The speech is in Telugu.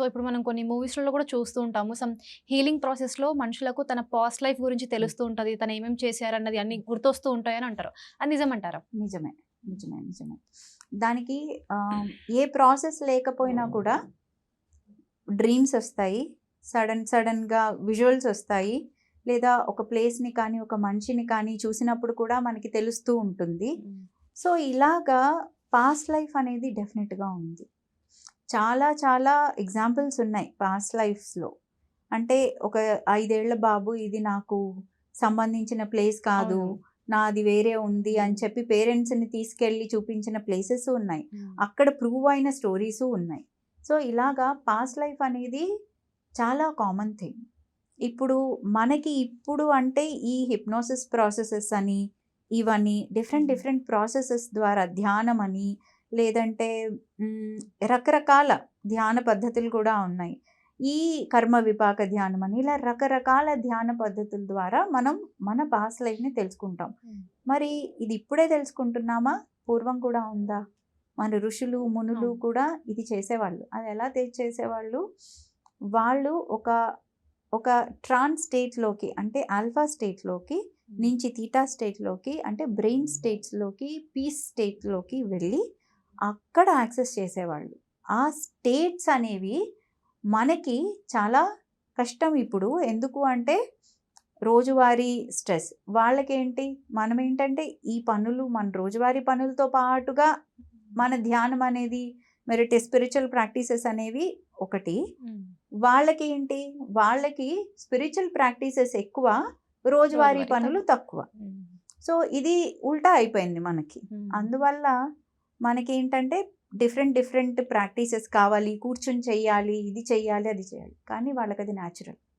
సో ఇప్పుడు మనం కొన్ని మూవీస్‌లలో కూడా చూస్తూ ఉంటాము. సమ్ హీలింగ్ ప్రాసెస్‌లో మనుషులకు తన పాస్ట్ లైఫ్ గురించి తెలుస్తూ ఉంటది. తను ఏమేమి చేశారన్నది అన్నీ గుర్తొస్తూ ఉంటాయని అంటారు. అది నిజమంటారా? నిజమే. నిజమే. నిజమే. దానికి ఏ ప్రాసెస్ లేకపోయినా కూడా డ్రీమ్స్ ఒస్తాయి. సడన్ సడెన్‌గా విజువల్స్ ఒస్తాయి. లేదా ఒక ప్లేస్‌ని కానీ, ఒక మనిషిని కానీ చూసినప్పుడు కూడా మనకి తెలుస్తూ ఉంటుంది. సో, ఇలాగా పాస్ట్ లైఫ్ అనేది డెఫినిట్‌గా ఉంది. చాలా చాలా ఎగ్జాంపుల్స్ ఉన్నాయి పాస్ట్ లైఫ్స్‌లో. అంటే ఒక 5 ఏళ్ళ బాబు ఇది నాకు సంబంధించిన ప్లేస్ కాదు. నాది వేరే ఉంది అని. చెప్పి పేరెంట్స్‌ని తీసుకెళ్ళి చూపించిన ప్లేసెస్ ఉన్నాయి. అక్కడ ప్రూవ్ అయిన స్టోరీసు ఉన్నాయి. సో, ఇలాగా పాస్ట్ లైఫ్ అనేది చాలా కామన్ థింగ్. ఇప్పుడు మనకి ఇప్పుడు అంటే ఈ హిప్నోసిస్ ప్రాసెసెస్ అని, ఇవని డిఫరెంట్. డిఫరెంట్ ప్రాసెసెస్ ద్వారా ధ్యానం అని, లేదంటే రకరకాల ధ్యాన పద్ధతులు కూడా ఉన్నాయి. ఈ కర్మ విపాక ధ్యానం అని ఇలా రకరకాల ధ్యాన పద్ధతుల ద్వారా మనం మన పాస్ట్ లైఫ్‌ని తెలుసుకుంటాం. మరి ఇది ఇప్పుడే తెలుసుకుంటున్నామా? పూర్వం కూడా ఉందా? మన ఋషులు, మునులు. కూడా ఇది చేసేవాళ్ళు. అది ఎలా చేసేవాళ్ళు? వాళ్ళు ఒక ఒక ట్రాన్స్ స్టేట్‌లోకి అంటే ఆల్ఫా స్టేట్‌లోకి. నుంచి థీటా స్టేట్‌లోకి అంటే బ్రెయిన్ స్టేట్స్‌లోకి, పీస్ స్టేట్‌లోకి వెళ్ళి అక్కడ యాక్సెస్ చేసేవాళ్ళు. ఆ స్టేట్స్ అనేవి మనకి చాలా కష్టం ఇప్పుడు. ఎందుకు అంటే రోజువారీ స్ట్రెస్. వాళ్ళకేంటి మనమేంటంటే ఈ పనులు మన రోజువారీ పనులతో పాటుగా మన ధ్యానం అనేది మెరిట్ స్పిరిచువల్ ప్రాక్టీసెస్ అనేవి ఒకటి. హ్మ్. వాళ్ళకేంటి? వాళ్ళకి స్పిరిచువల్ ప్రాక్టీసెస్ ఎక్కువ. రోజువారీ పనులు తక్కువ. సో, ఇది ఉల్టా అయిపోయింది మనకి. అందువల్ల మనకేంటంటే డిఫరెంట్ డిఫరెంట్ ప్రాక్టీసెస్ కావాలి. కూర్చొని చెయ్యాలి. ఇది చెయ్యాలి, అది చేయాలి. కానీ వాళ్ళకి అది న్యాచురల్.